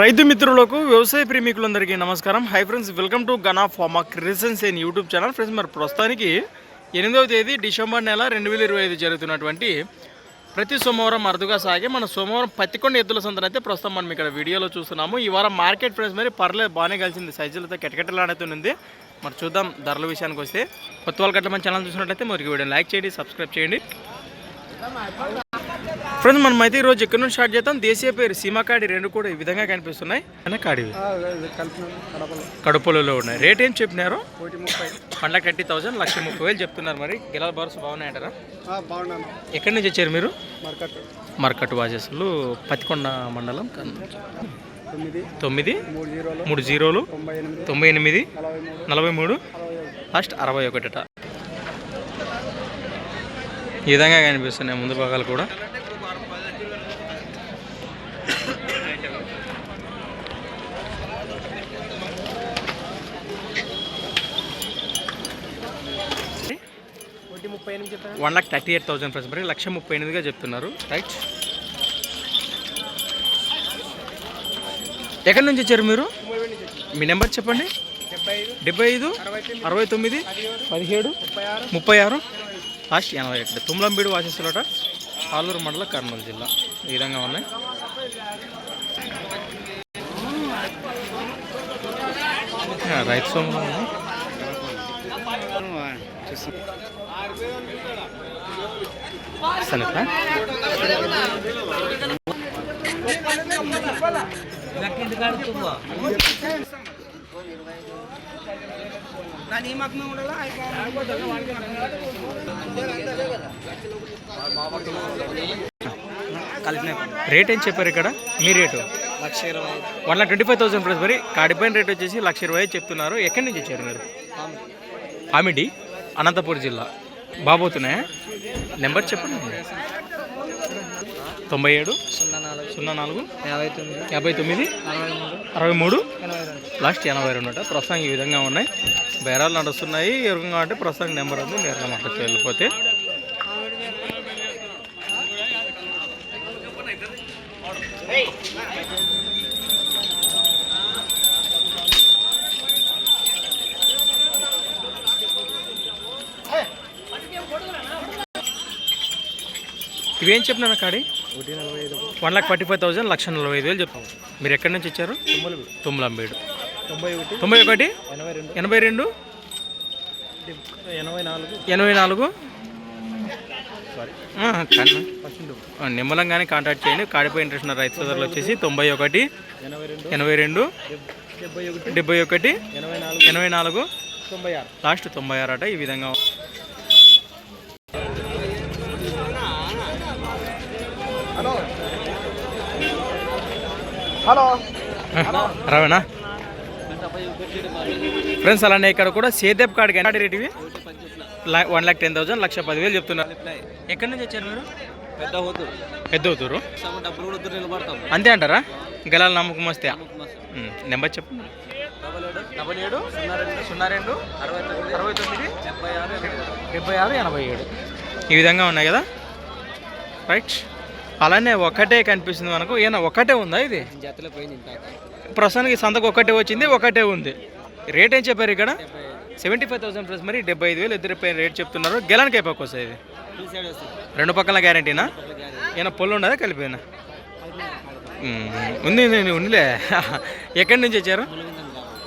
రైతు మిత్రులకు వ్యవసాయ ప్రేమికులందరికీ నమస్కారం. హై ఫ్రెండ్స్ వెల్కమ్ టు గనా ఫార్మా క్రిసెన్స్ అండ్ యూట్యూబ్ ఛానల్ ఫ్రెండ్స్ మరి ప్రస్తుతానికి ఎనిమిదవ తేదీ డిసెంబర్ నెల రెండు వేల ఇరవై ఐదు జరుగుతున్నటువంటి ప్రతి సోమవారం అరుదుగా సాగే మన సోమవారం పత్తికొండ ఎద్దుల సంతన అయితే ప్రస్తుతం మనం ఇక్కడ వీడియోలో చూస్తున్నాము. ఈ వారం మార్కెట్ ఫ్రెండ్స్ మరి పర్లేదు బాగానే కలిసింది. సైజులతో కెటకెటలాడుతుంది మరి చూద్దాం ధరల విషయానికి వస్తే కొత్త వాళ్ళ గట్ల మన ఛానల్ చూసినట్లయితే మరి వీడియో లైక్ చేయండి సబ్స్క్రైబ్ చేయండి. ఫ్రెండ్స్ మనం అయితే ఈరోజు ఎక్కడి నుంచి స్టార్ట్ చేద్దాం? దేశీయ పేరు సీమాకాడి రెండు కూడా ఈ విధంగా కనిపిస్తున్నాయి. కాడివి కడుపులలో ఉన్నాయి. రేట్ ఏం చెప్పినారు? వన్ లాక్ థర్టీ థౌసండ్ లక్ష ముప్పై వేలు చెప్తున్నారు మరి. గిలాల బార్స్ బాగున్నాయంటారా ఎక్కడి నుంచి వచ్చారు మీరు? మార్కెట్ మరకట్టు వాజెస్లు పత్తికొండ మండలం. తొమ్మిది. మూడు జీరోలు. తొంభై ఎనిమిది. నలభై మూడు. లాస్ట్ అరవై ఒకటట ఈ విధంగా కనిపిస్తున్నాయి ముందు భాగాలు కూడా కోటి ముప్పై ఎనిమిది చెప్పాను one lakh thirty eight thousand price మరి లక్ష ముప్పై ఎనిమిదిగా చెప్తున్నారు. రైట్? ఎక్కడి నుంచి వచ్చారు మీరు? మీ నెంబర్ చెప్పండి. డెబ్బై ఐదు అరవై తొమ్మిది పదిహేడు ముప్పై ఆరు. లాస్ట్ ఎనభై ఒకటి. తుమ్లంబీడు వాసిస్తులట ఆలూరు మండలం కర్నూలు జిల్లా. ఈ విధంగా ఉన్నాయి. ఆ, రేట్ ఏం చెప్పారు ఇక్కడ? మీ రేటు? లక్ష ఇరవై one lakh twenty five thousand price మరి కాడిపోయిన రేట్ వచ్చేసి లక్ష ఇరవై చెప్తున్నారు. ఎక్కడి నుంచి వచ్చారు మీరు? ఆమిడి అనంతపూర్ జిల్లా. బాబోతున్నాయా? నెంబర్ చెప్పండి. తొంభై ఏడు సున్నా నాలుగు సున్నా నాలుగు యాభై తొమ్మిది యాభై తొమ్మిది అరవై మూడు లాస్ట్ ఎనభై రెండు అట. ప్రస్తుతం ఈ విధంగా ఉన్నాయి. బేరాలు నడుస్తున్నాయి. ఎరుగా అంటే ప్రస్తుతానికి నెంబర్ ఉంది. నేరుగా మాట్లాడుతూ వెళ్ళిపోతే ఇవేం చెప్పినా కాడి? One lakh forty five thousand లక్ష నలభై ఐదు వేలు చెప్తాం మీరు ఎక్కడి నుంచి తొమ్మిది తుమ్మలంబేడు. తొంభై ఒకటి ఎనభై రెండు. ఎనభై నాలుగు. నిమ్మలంగానే కాంటాక్ట్ చేయండి. కాడిపోయి ఇంట్రెస్ట్ ఉన్న రైతు సోదరులు వచ్చేసి తొంభై ఒకటి ఎనభై రెండు. డెబ్బై ఒకటి. ఎనభై నాలుగు. లాస్ట్ తొంభై ఆరు అట ఈ విధంగా రావేనా? ఫ్రెండ్స్ అలానే ఇక్కడ కూడా సేదేప్ కార్డ్ కానీ రేట్ ఇవి. వన్ లాక్ టెన్ థౌసండ్ లక్ష పదివేలు చెప్తున్నారు. ఎక్కడి నుంచి వచ్చారు మీరు? పెద్ద వద్దు పెద్ద అవుతారు అంతే అంటారా? గెలాల నమ్మకం వస్తే. నెంబర్ చెప్పు. డబల్ ఏడు. డబల్ ఏడు సున్నా రెండు సున్నా రెండు అరవై తొమ్మిది అరవై తొమ్మిది. డెబ్బై ఆరు డెబ్బై ఆరు ఎనభై ఏడు. ఈ విధంగా ఉన్నాయి కదా? రైట్ అలానే ఒకటే కనిపిస్తుంది మనకు. ఈయన ఒకటే ఉందా ఇది? ప్రస్తుతానికి సంతకు ఒకటే వచ్చింది ఒకటే ఉంది. రేట్ ఏం చెప్పారు ఇక్కడ? సెవెంటీ ఫైవ్ థౌసండ్ ప్లస్ మరి డెబ్బై ఐదు వేలు ఇద్దరు రేట్ చెప్తున్నారు. గెలానికి వస్తుంది ఇది? రెండు పక్కల గ్యారంటీనా? ఈయన పొల్లు ఉండదా కలిపినా? ఉంది ఉంది, ఉందిలే. ఎక్కడి నుంచి వచ్చారు?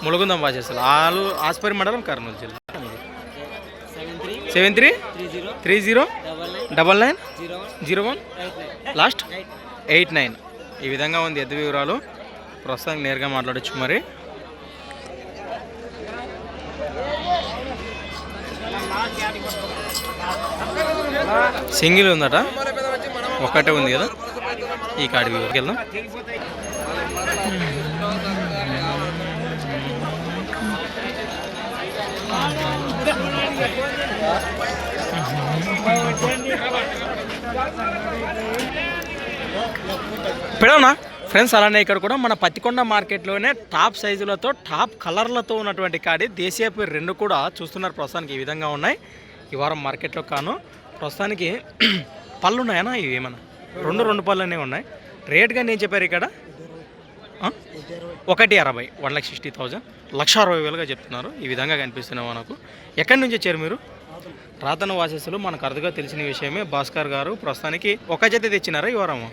ములుగుందం బాచేస్తారు ఆలు ఆస్పరి మండలం కర్నూలు జిల్లా. Seven three? Three zero nine double nine? Zero one? Last eight nine ఈ విధంగా ఉంది ఎద్దు వివరాలు. ప్రస్తుతానికి నేరుగా మాట్లాడొచ్చు మరి. సింగిల్ ఉందట. ఒక్కటే ఉంది కదా. ఈ కాడి వివరికి వెళ్దాం. పెడవనా ఫ్రెండ్స్ అలానే ఇక్కడ కూడా మన పత్తికొండ మార్కెట్లోనే టాప్ సైజులతో టాప్ కలర్లతో ఉన్నటువంటి కాడి దేశీయ రెండు కూడా చూస్తున్నారు ప్రస్తుతానికి. ఈ విధంగా ఉన్నాయి. ఈ వారం మార్కెట్లో కాను ప్రస్తుతానికి పళ్ళు ఉన్నాయనా? ఇవి ఏమన్నా? రెండు రెండు పళ్ళనే ఉన్నాయి. రేట్గా నేను చెప్పారు ఇక్కడ? ఒకటి అరవై వన్ లక్ష సిక్స్టీ థౌజండ్. లక్ష అరవై వేలుగా చెప్తున్నారు. ఈ విధంగా కనిపిస్తున్నాయి మనకు ఎక్కడి నుంచి వచ్చారు మీరు? రాతన వాసస్సులు మనకు అరుదుగా తెలిసిన విషయమే భాస్కర్ గారు. ప్రస్తుతానికి ఒక జత తెచ్చినారా ఈ వారము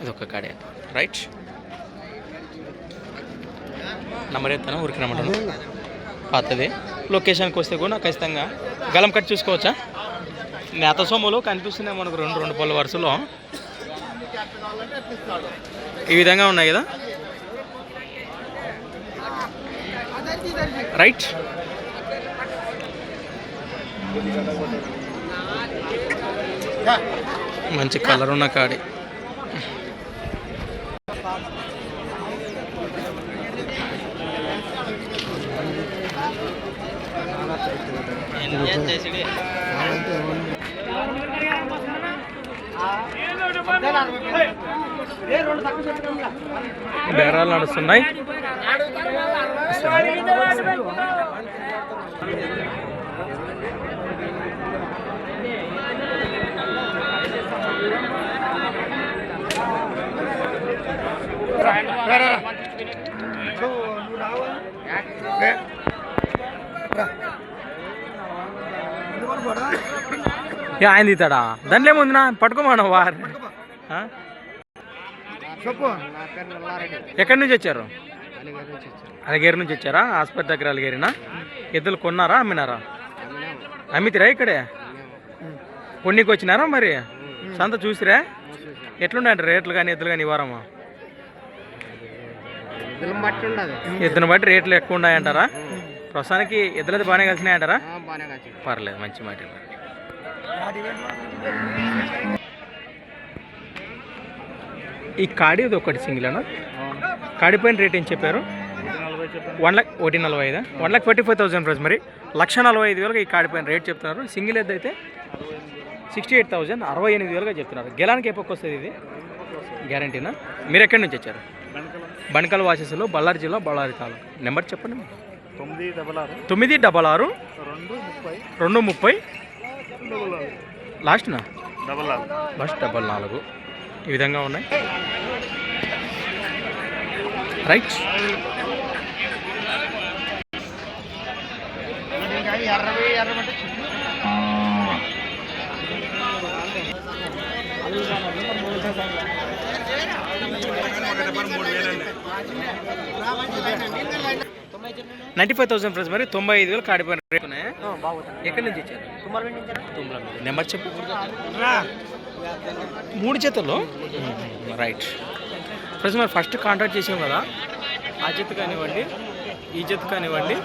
ఇది ఒక కాడే. రైట్. నంబర్ ఎత్తాను? ఊరికి రమ్మంటాను పాతది. లొకేషన్కి వస్తే కూడా ఖచ్చితంగా గలం కట్ చూసుకోవచ్చా? నేత సొమ్ములు కనిపిస్తున్నాయి మనకు రెండు రెండు పళ్ళు వరుసలో. ఈ విధంగా ఉన్నాయి కదా? రైట్. మంచి కలర్ ఉన్న కాడి. బేరాలు నడుస్తున్నాయి. ఆయన తీతాడా? దాంట్లో ఏముందినా? పట్టుకోమన్నా వారు. ఆ? చెప్పు. నా ఎక్కడి నుంచి వచ్చారు? అలిగారి నుంచి వచ్చాను అలగేరు నుంచి వచ్చారా? హాస్పిటల్ దగ్గర అలగేరినా? ఎద్దులు కొన్నారా అమ్మినారా? అమ్మితిరా ఇక్కడే? కొన్నికి వచ్చినారా మరి? సంత చూసిరా? ఎట్లున్నాయంట రేట్లు కానీ ఎద్దులు కానీ ఈ ఉండదు. ఎద్దును బట్టి రేట్లు ఎక్కువ ఉన్నాయంటారా? ప్రస్తుతానికి ఎద్దులది బాగానే కలిసినాయంటారా? బాగానే కాదు పర్లేదు మంచి మాట ఈ కాడి ఇది ఒకటి సింగిల్ కాడిపోయిన రేట్ ఏం చెప్పారు? వన్ లాక్ ఒకటి నలభై ఐదా? One lakh forty five thousand price మరి లక్ష నలభై ఐదు వేలుగా ఈ కాడిపోయిన రేట్ చెప్తున్నారు. సింగిల్ ఎద్దు అయితే సిక్స్టీ ఎయిట్ థౌసండ్ అరవై ఎనిమిది వేలుగా చెప్తున్నారు. గెలానికి ఎప్పటికి వస్తుంది ఇది? గ్యారంటీనా? మీరు ఎక్కడి నుంచి వచ్చారు? బణకల్ వాసెస్లో బళ్ళారి జిల్లా బళ్ళారి తాలూకు. నెంబర్ చెప్పండి తొమ్మిది డబల్ ఆరు. తొమ్మిది డబల్ ఆరు. రెండు ముప్పై. రెండు ముప్పై. లాస్ట్నా? డబల్ ఆరు. బస్ డబల్ నాలుగు. ఈ విధంగా ఉన్నాయి. Right. Ninety five thousand price మరి తొంభై ఐదు వేలు కాడిపోయిన రేట్. ఎక్కడి నుంచి ఇచ్చారు? తుమ్మల నుంచి. నెంబర్ చెప్పు. మూడు జతలు రైట్. ఫ్రెండ్స్ మరి ఫస్ట్ కాంటాక్ట్ చేసాం కదా ఆ జత కానివ్వండి ఈ జత కానివ్వండి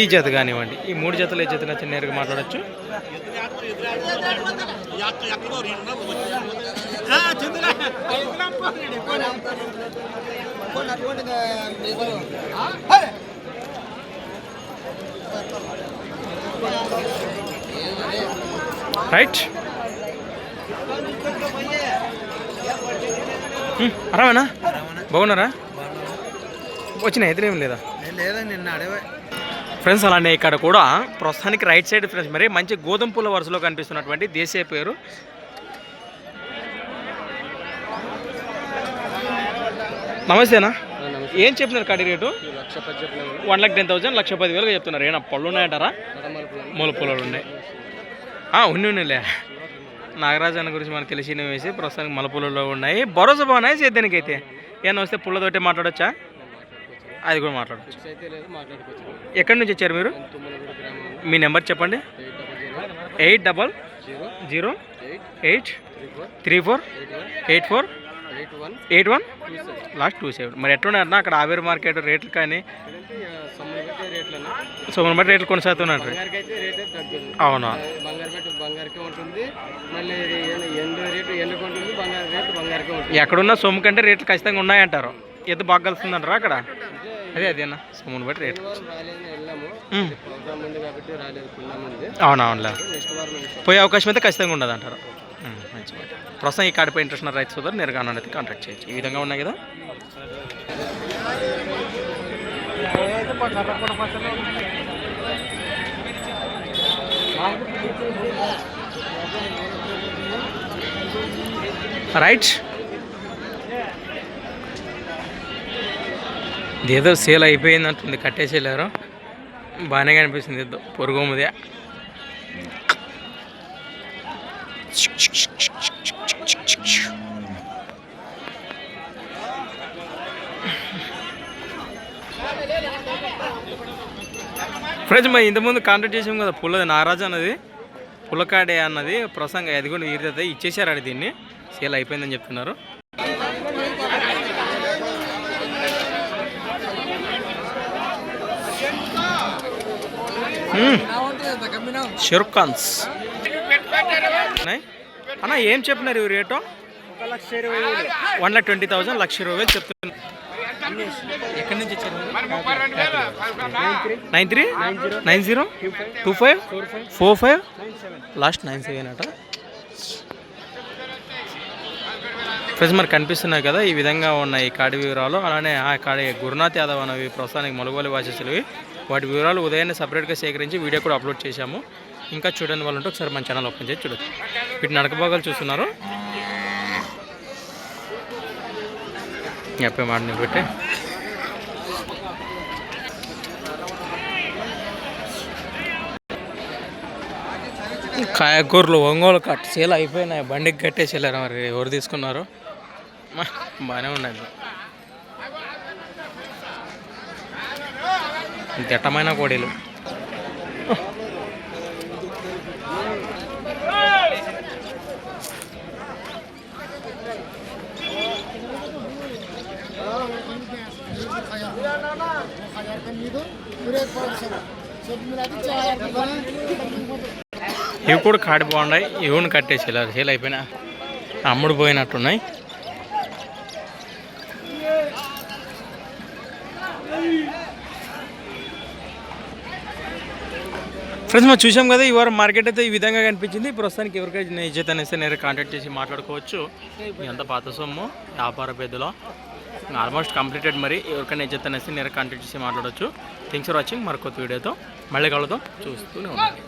ఈ జత కానివ్వండి. ఈ మూడు జతలు ఏ జత నచ్చిన నేరుగా మాట్లాడచ్చు. రైట్ hmm, అరామేనా బాగున్నారా? వచ్చినా ఎదురేం లేదా? లేదా నిన్న అడవే ఫ్రెండ్స్ అలానే ఇక్కడ కూడా ప్రస్తుతానికి రైట్ సైడ్ ఫ్రెండ్స్ మరి మంచి గోధుమ పూల వరుసలో కనిపిస్తున్నటువంటి దేశీయ పేరు. నమస్తేనా? ఏం చెప్తున్నారు కడి rate? One lakh ten thousand లక్ష పది వేలుగా చెప్తున్నారు. ఏనా పళ్ళు ఉన్నాయంటారా? మూల పొలాలు ఉన్నాయి. ఉన్ని ఉన్నిలే నాగరాజు అన్న గురించి మనకు తెలిసిన వేసి ప్రస్తుతానికి మలపూలలో ఉన్నాయి. భరోసా బాగున్నాయి సేద్యానికి అయితే ఏమన్నా వస్తే పుల్లతోటి మాట్లాడొచ్చా? అది కూడా మాట్లాడచ్చు మాట్లాడుకోవచ్చు. ఎక్కడి నుంచి వచ్చారు మీరు? మీ నెంబర్ చెప్పండి. Eight double zero. Eight three four. Eight four eight one. Last two seven. మరి ఎట్లున్నారన్నా అక్కడ ఆవేరు మార్కెట్ రేట్లు కానీ? సో మన బట్టి రేట్లు కొనసాగుతున్నారు అవునా? ఎక్కడున్నా సొమ్ము కంటే రేట్లు ఖచ్చితంగా ఉన్నాయంటారు. ఎద్దు బాగా కలుస్తుందంటారా అక్కడ? అదే బట్టి కున్నా ముందు అవునవునులే. నెక్స్ట్ వారం వెళ్తాం. పోయే అవకాశం అయితే ఖచ్చితంగా ఉండదు అంటారు. మంచి మాట. ప్రస్తుతం ఈ కాడిపై ఇంట్రెస్ట్ ఉన్న రైతు సోదరు నేరుగా అన్న అయితే కాంటాక్ట్ చేయొచ్చు. ఈ విధంగా ఉన్నాయి కదా? రైట్. ఇదేదో సేల్ అయిపోయిందంటుంది కట్టేసేళ్ళారు బాగానే కనిపిస్తుంది ఏదో పొరుగుముదే ఫ్రెండ్స్ మరి ఇంతకుముందు కాంటాక్ట్ చేసాం కదా పుల్లది నారాజ్ అన్నది. పుల్లకాడే అన్నది ప్రసంగ అది కూడా ఈరితే ఇచ్చేసారు దీన్ని. సేల్ అయిపోయిందని చెప్తున్నారు. షెరుక్ ఖాన్స్ అన్న ఏం చెప్పినారు ఇవి రేటు? ఒక లక్ష ఇరవై వన్ లాక్ ట్వంటీ థౌసండ్ లక్ష ఇరవై వేలు చెప్తున్నారు ఎక్కడి నుంచి nine three? Nine zero? Two five? Four five? Last nine seven అట. ఫ్రెండ్స్ మరి కనిపిస్తున్నాయి కదా ఈ విధంగా ఉన్నాయి ఈ కాడి వివరాలు. అలానే ఆ కాడి గురునాథ్ యాదవ్ అనేవి ప్రస్తుతానికి మొలగోలి భాషలు వాటి వివరాలు ఉదయాన్నే సపరేట్గా సేకరించి వీడియో కూడా అప్లోడ్ చేశాము. ఇంకా చూడని వాళ్ళు ఉంటే ఒకసారి మన ఛానల్ ఓపెన్ చేసి చూడొచ్చు. వీటి నడకభాగాలు చూస్తున్నారు. చెప్పే మాట నువ్వు పెట్టి కాయగూరలు ఒంగోలు కట్ సేల్ అయిపోయినాయి. బండికి కట్టేసేళ్ళారు మరి? ఎవరు తీసుకున్నారు? బాగానే ఉన్నాయి. దిట్టమైన కోడీలు. ఇవి కూడా కాడి బాగున్నాయి. ఇవి ఇలా సేల్ అయిపోయినా. అమ్ముడు పోయినట్టున్నాయి. ఫ్రెండ్స్ మనం చూసాం కదా ఈ వారం మార్కెట్ అయితే ఈ విధంగా కనిపించింది. ప్రస్తుతానికి ఎవరికైనా ఇజ్జత్ అనేసి నేను కాంటాక్ట్ చేసి మాట్లాడుకోవచ్చు. ఎంత పాత సొమ్ము వ్యాపార పెద్దలో. ఆల్మోస్ట్ కంప్లీటెడ్ మరి. ఎవరికైనా ఇజ్జత్ అనేసి నేను కాంటాక్ట్ చేసి మాట్లాడవచ్చు థ్యాంక్స్ ఫర్ వాచింగ్ మరొక వీడియోతో మళ్ళీ కలుద్దాం. చూస్తూనే ఉండండి.